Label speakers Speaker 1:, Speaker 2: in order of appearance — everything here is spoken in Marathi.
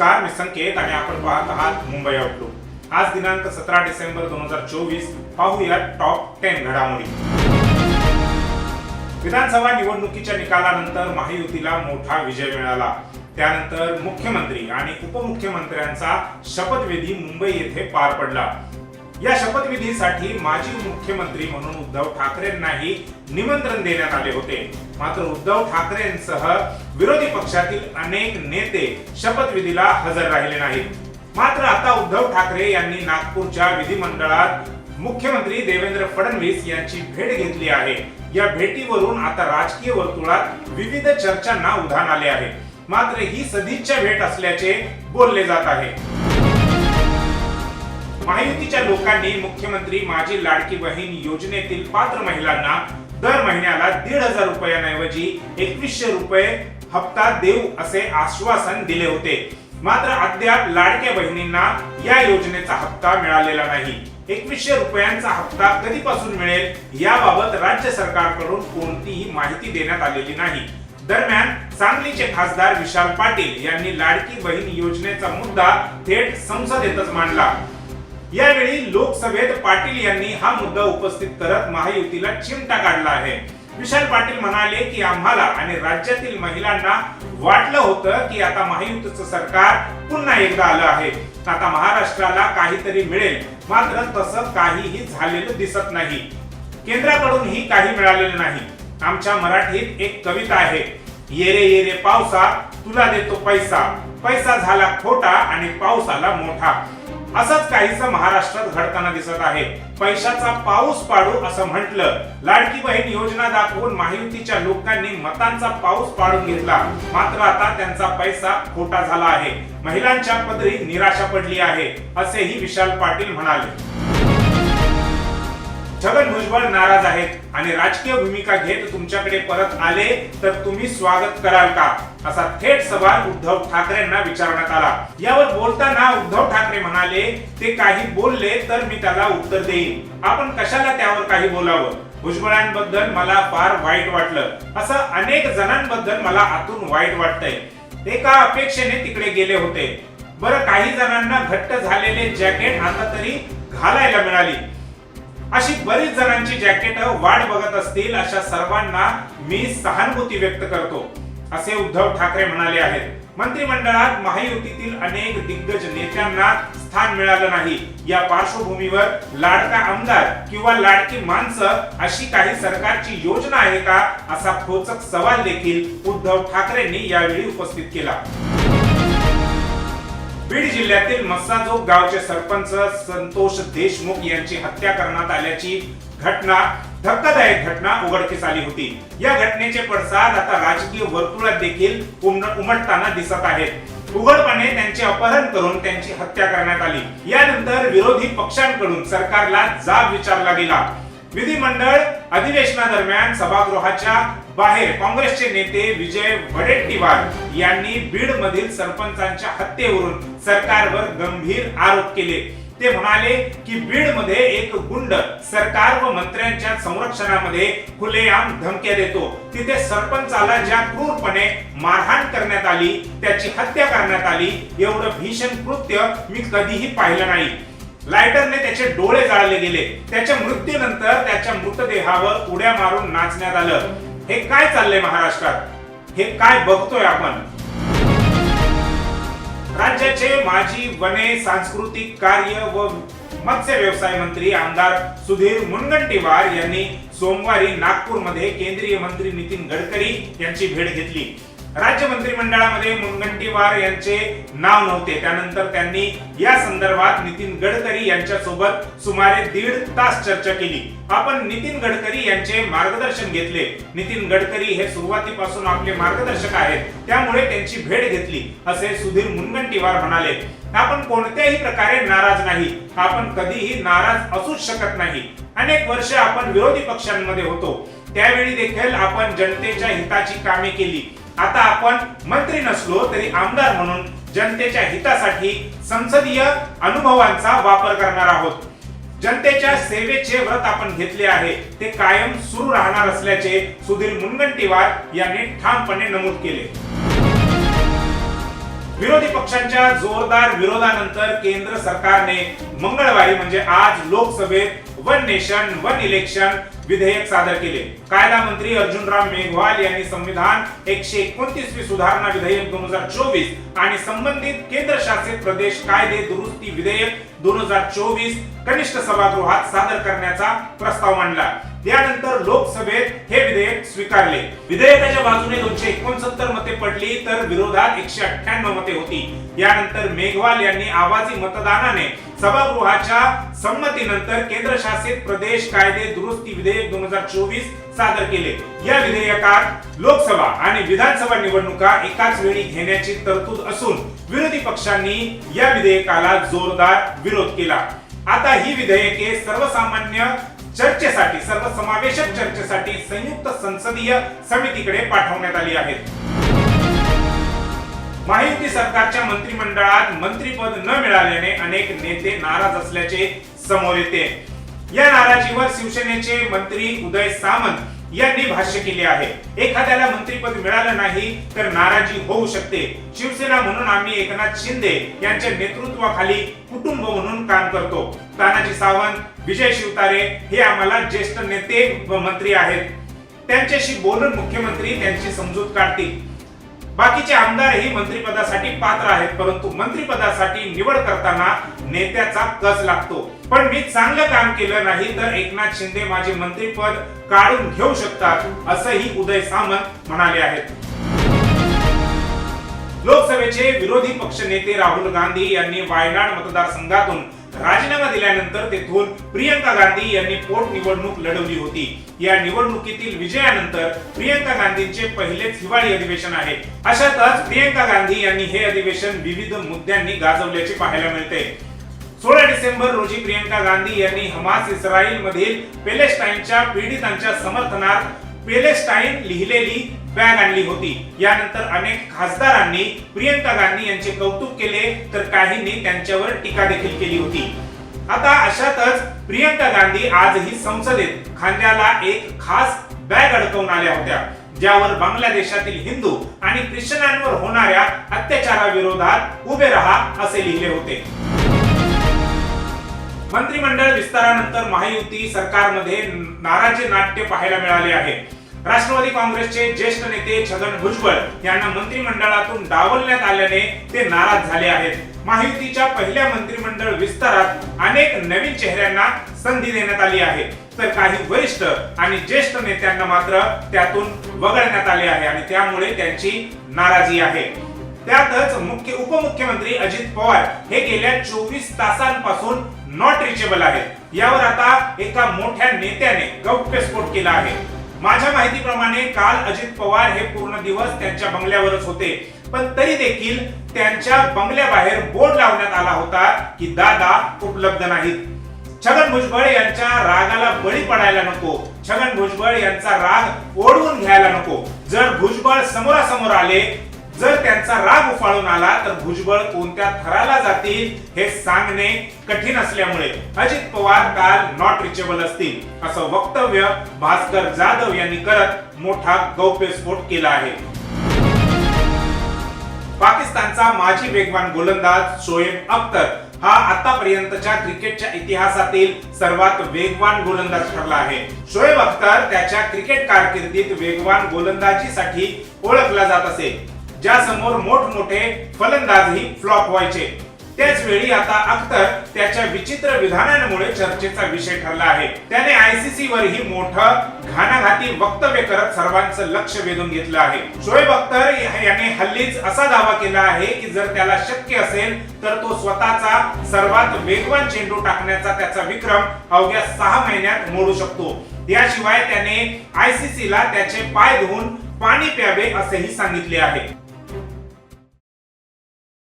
Speaker 1: नमस्कार मी संकेत आणि आपण पाहत आहात मुंबई आउटलुक आज दिनांक सतरा डिसेंबर दोन हजार चोवीस पाहूया टॉप टेन घडामोडी. विधानसभा निवडणुकीच्या निकालानंतर महायुतीला मोठा विजय मिळाला. त्यानंतर मुख्यमंत्री आणि उपमुख्यमंत्र्यांचा शपथविधी मुंबई येथे पार पडला. या शपथविधीसाठी माजी मुख्यमंत्री म्हणून उद्धव ठाकरेंनाही निमंत्रण देण्यात आले होते. मात्र उद्धव ठाकरेंसह विरोधी पक्षातील अनेक नेते शपथविधीला हजर राहिले नाहीत. मात्र आता उद्धव ठाकरे यांनी नागपूरच्या विधिमंडळात मुख्यमंत्री देवेंद्र फडणवीस यांची भेट घेतली आहे. या भेटीवरून आता राजकीय वर्तुळात विविध चर्चांना उधाण आले आहे. मात्र ही सदिच्छा भेट असल्याचे बोलले जात आहे. महायुतीच्या लोकांनी मुख्यमंत्री माझी लाडकी बहीण योजनेतील पात्र महिलांना दर महिन्याला दीड हजार रुपयांऐवजी एकवीसशे रुपये हप्ता देऊ असे आश्वासन दिले होते. मात्र अद्याप लाडक्या बहिणींना या योजनेचा हप्ता मिळालेला नाही. एकवीसशे रुपयांचा हप्ता कधीपासून मिळेल याबाबत राज्य सरकारकडून कोणतीही माहिती देण्यात आलेली नाही. दरम्यान सांगलीचे खासदार विशाल पाटील यांनी लाडकी बहीण योजनेचा मुद्दा थेट संसदेतच मांडला. यावेळी लोकसभेत पाटील यांनी हा मुद्दा उपस्थित करत महायुतीला चिमटा काढला आहे. विशाल पाटील म्हणाले की आम्हाला आणि राज्यातील महिलांना वाटलं होतं की आता महायुतीचं सरकार पुन्हा एकदा आलं आहे. आता महाराष्ट्राला काहीतरी मिळेल मात्र तसं काहीही झालेलं दिसत नाही. केंद्राकडूनही काही मिळालेलं नाही. आमच्या मराठीत एक कविता आहे येरे येरे पावसा तुला देतो पैसा. पैसा झाला खोटा आणि पाऊस आला मोठा. असंच काहीसं महाराष्ट्रात घडताना दिसत आहे. पैशाचा पाऊस पाडू असं म्हटलं. लाडकी बहीण योजना दाखवून महायुतीच्या लोकांनी मतांचा पाऊस पाडून घेतला. मात्र आता त्यांचा पैसा खोटा झाला आहे. महिलांच्या पदरी निराशा पडली आहे असेही विशाल पाटील म्हणाले. छगन भुजबळ नाराज आहेत आणि राजकीय भूमिका घेत तुमच्याकडे परत आले तर तुम्ही स्वागत कराल का? असा थेट सवाल उद्धव ठाकरेंना विचारण्यात आला. यावर बोलताना उद्धव ठाकरे म्हणाले ते काही बोलले तर मी त्याला उत्तर देईन. आपण कशाला त्यावर काही बोलावं? भुजबळांबद्दल मला फार वाईट वाटलं. असं अनेक जणांबद्दल मला आतून वाईट वाटतंय. एका अपेक्षेने तिकडे गेले होते. बरं काही जणांना घट्ट झालेले जॅकेट आता तरी घालायला मिळाली. अशी बरीच जणांची जॅकेट वाट बघत असतील अशा सर्वांना मी सहानुभूती व्यक्त करतो असे उद्धव ठाकरे म्हणाले आहेत. मंत्रिमंडळात महायुतीतील अनेक दिग्गज नेत्यांना स्थान मिळालं नाही. या पार्श्वभूमीवर लाडका आमदार किंवा लाडकी माणसं अशी काही सरकारची योजना आहे का असा खोचक सवाल देखील उद्धव ठाकरेंनी यावेळी उपस्थित केला. बीड जिल्ह्यातील मस्साजोग गावचे सरपंच संतोष देशमुख यांची हत्या करण्यात आल्याची घटना धक्कादायक घटना उघडकीस आली होती. या घटनेचे पडसाद आता राजकीय वर्तुळात देखील उमटताना दिसत आहेत. उघडपणे त्यांचे अपहरण करून त्यांची हत्या करण्यात आली. यानंतर विरोधी पक्षांकडून सरकारला जाब विचारला गेला. विधिमंडळ अधिवेशनादरम्यान सभागृहाच्या बाहेर काँग्रेसचे नेते विजय वडेट्टीवार यांनी बीड मधील सरपंचांच्या हत्येवरून सरकारवर गंभीर आरोप केले. ते म्हणाले की बीडमध्ये एक गुंड सरकार व मंत्र्यांच्या संरक्षणामध्ये खुलेआम धमक्या देतो. तिथे सरपंचाला ज्या क्रूरपणे मारहाण करण्यात आली त्याची हत्या करण्यात आली एवढं भीषण कृत्य मी कधीही पाहिलं नाही. लायटरने त्याचे डोळे जाळले गेले. त्याच्या मृत्यूनंतर त्याच्या मृतदेहावर उड्या मारून नाचण्यात आलं. हे काय चाललंय महाराष्ट्रात? हे काय बघतोय आपण? राज्याचे माजी वने सांस्कृतिक कार्य व मत्स्य व्यवसाय मंत्री आमदार सुधीर मुनगंटीवार यांनी सोमवारी नागपूरमध्ये केंद्रीय मंत्री नितीन गडकरी यांची भेट घेतली. राज्य मंत्रिमंडळामध्ये मुनगंटीवार यांचे नाव नव्हते. त्यानंतर त्यांनी या संदर्भात नितीन गडकरी यांच्यासोबत सुमारे दीड तास चर्चा केली. आपण नितीन गडकरी यांचे मार्गदर्शन घेतले. नितीन गडकरी हे सुरुवातीपासून आपले मार्गदर्शक आहेत. त्यामुळे त्यांची भेट घेतली असे सुधीर मुनगंटीवार म्हणाले. आपण कोणत्याही प्रकारे नाराज नाही. आपण कधीही नाराज असूच शकत नाही. अनेक वर्ष आपण विरोधी पक्षांमध्ये होतो. त्यावेळी देखील आपण जनतेच्या हिताची कामे केली. आता आपण मंत्री नसलो तरी आमदार म्हणून जनतेच्या हितासाठी संसदीय अनुभवांचा वापर करणार आहोत. जनतेच्या सेवेचे व्रत आपण घेतले आहे. ते कायम सुरू राहणार असल्याचे सुधीर मुनगंटीवार यांनी ठामपणे नमूद केले. विरोधी पक्षांच्या जोरदार विरोधानंतर केंद्र सरकारने मंगळवारी म्हणजे आज लोकसभेत वन नेशन वन इलेक्शन विधेयक सादर केले. कायदा मंत्री अर्जुनराम मेघवाल यांनी संविधान एकशे एकोणतीसवी सुधारणा विधेयक दोन हजार चोवीस आणि संबंधित केंद्र शासित प्रदेश कायदे दुरुस्ती विधेयक दोन हजार चोवीस कनिष्ठ सभागृहात सादर करण्याचा प्रस्ताव मांडला. त्यानंतर लोकसभेत हे विधेयक स्वीकारले. विधेयकाच्या बाजूने दोनशे एकोणसत्तर मते पडली तर विरोधात एकशे अठ्ठ्याण्णव मते होती. यानंतर मेघवाल यांनी आवाजी मतदानाने सभागृहाच्या संमतीनंतर केंद्र शासित प्रदेश कायदे दुरुस्ती विधेयक दोन हजार चोवीस सादर केले. या विधेयकात लोकसभा आणि विधानसभा निवडणुका एकाच वेळी घेण्याची तरतूद असून विरोधी पक्षांनी या विधेयकाला जोरदार विरोध केला. आता ही विधेयके सर्वसामान्य चर्चेसाठी सर्वसमावेशक चर्चेसाठी संयुक्त संसदीय समितीकडे पाठवण्यात आली आहेत महायुती सरकारच्या मंत्रिमंडळात मंत्रीपद न मिळाल्याने अनेक नेते नाराज असल्याचे समोर येते. या नाराजीवर शिवसेनेचे मंत्री उदय सामंत यांनी भाष्य केले आहे. एखाद्याला मंत्रीपद मिळालं नाही तर नाराजी होऊ शकते. शिवसेना म्हणून आम्ही एकनाथ शिंदे यांच्या नेतृत्वाखाली कुटुंब म्हणून काम करतो. तानाजी सावंत विजय शिवतारे हे आम्हाला ज्येष्ठ नेते व मंत्री आहेत. त्यांच्याशी बोलून मुख्यमंत्री त्यांची समजूत काढतील. बाकीचे आमदारही मंत्रिपदासाठी पात्र आहेत परंतु मंत्रिपदासाठी निवड करताना नेत्याचा कस लागतो? पण मी चांगलं काम केलं नाही तर एकनाथ शिंदे माझे मंत्रीपद काढून घेऊ शकतात असंही उदय सामंत म्हणाले आहेत. लोकसभेचे विरोधी पक्ष नेते राहुल गांधी यांनी वायनाड मतदारसंघातून राजीनामा दिल्यानंतर तेथून प्रियंका गांधी यांनी पोटनिवडणूक लढवली होती. या निवडणुकीतील विजयानंतर प्रियंका गांधींचे पहिलेच हिवाळी अधिवेशन आहे. अशातच प्रियंका गांधी यांनी हे अधिवेशन विविध मुद्द्यांनी गाजवल्याचे पाहायला मिळते. सोळा डिसेंबर रोजी प्रियंका गांधी यांनी हमास इस्रायल मधील पेलेस्टाईनच्या पीडितांच्या समर्थनार्थ पेलेस्टाईन लिहिलेली बॅग आणली होती. यानंतर अनेक खासदारांनी प्रियंका गांधी यांचे कौतुक केले तर काहींनी त्यांच्यावर टीका देखील केली होती. आता अशातच प्रियंका गांधी आजही संसदेत खांद्याला एक खास बॅग अडकवून आल्या होत्या ज्यावर बांगलादेशातील हिंदू आणि ख्रिश्चनांवर होणाऱ्या अत्याचाराविरोधात उभे रहा असे लिहिले होते. मंत्रिमंडळ विस्तारानंतर महायुती सरकारमध्ये नाराजी नाट्य पाहायला मिळाले आहे. राष्ट्रवादी काँग्रेसचे ज्येष्ठ नेते छगन भुजबळ यांना मंत्रिमंडळातून डावलण्यात आल्याने ते नाराज झाले आहेत. महायुतीच्या पहिल्या मंत्रिमंडळ विस्तारात अनेक नवीन चेहऱ्यांना संधी देण्यात आली आहे. तर काही वरिष्ठ आणि ज्येष्ठ नेत्यांना मात्र त्यातून वगळण्यात आले आहे आणि त्यामुळे त्यांची नाराजी आहे. त्यातच मुख्य उपमुख्यमंत्री अजित पवार हे गेल्या चोवीस तासांपासून नॉट रिचेबल आहेत. यावर आता एका मोठ्या नेत्याने गौप्यस्फोट केला आहे. माझ्या माहितीप्रमाणे काल अजित पवार हे पूर्ण दिवस त्यांच्या बंगल्यावरच होते. पण तरी देखील त्यांच्या बंगल्याबाहेर बोर्ड लावण्यात आला होता की दादा उपलब्ध नाहीत. छगन भुजबळ यांच्या रागाला बळी पडायला नको. छगन भुजबळ यांचा राग ओढवून घ्यायला नको. जर भुजबळ समोरासमोर आले जर त्यांचा राग उफाळून आला तर भुजबळ कोणत्या थराला जातील हे सांगणे कठीण असल्यामुळे. अजित पवार काल नॉट रिचेबल असतील असं वक्तव्य भास्कर जाधव यांनी करत मोठा गौप्यस्फोट केला आहे. पाकिस्तानचा माजी वेगवान गोलंदाज शोएब अख्तर हा आतापर्यंतच्या क्रिकेटच्या इतिहासातील सर्वात वेगवान गोलंदाज ठरला आहे. शोएब अख्तर त्याच्या क्रिकेट कारकिर्दीत वेगवान गोलंदाजीसाठी ओळखला जात असे. ज्यासमोर मोठमोठे फलंदाजही फ्लॉप व्हायचे. त्याच वेळी आता अख्तर त्याच्या विचित्र विधानांमुळे चर्चेचा विषय ठरला आहे. त्याने आयसीसी वरही मोठं घाणाघाती वक्तव्य करत सर्वांचं लक्ष वेधून घेतलं आहे. शोएब अख्तर याने हल्लीच असा दावा केला आहे की जर त्याला शक्य असेल तर तो स्वतःचा सर्वात वेगवान चेंडू टाकण्याचा त्याचा विक्रम अवघ्या सहा महिन्यात मोडू शकतो. याशिवाय त्याने आयसीसी ला त्याचे पाय धुवून पाणी प्यावे असेही सांगितले आहे.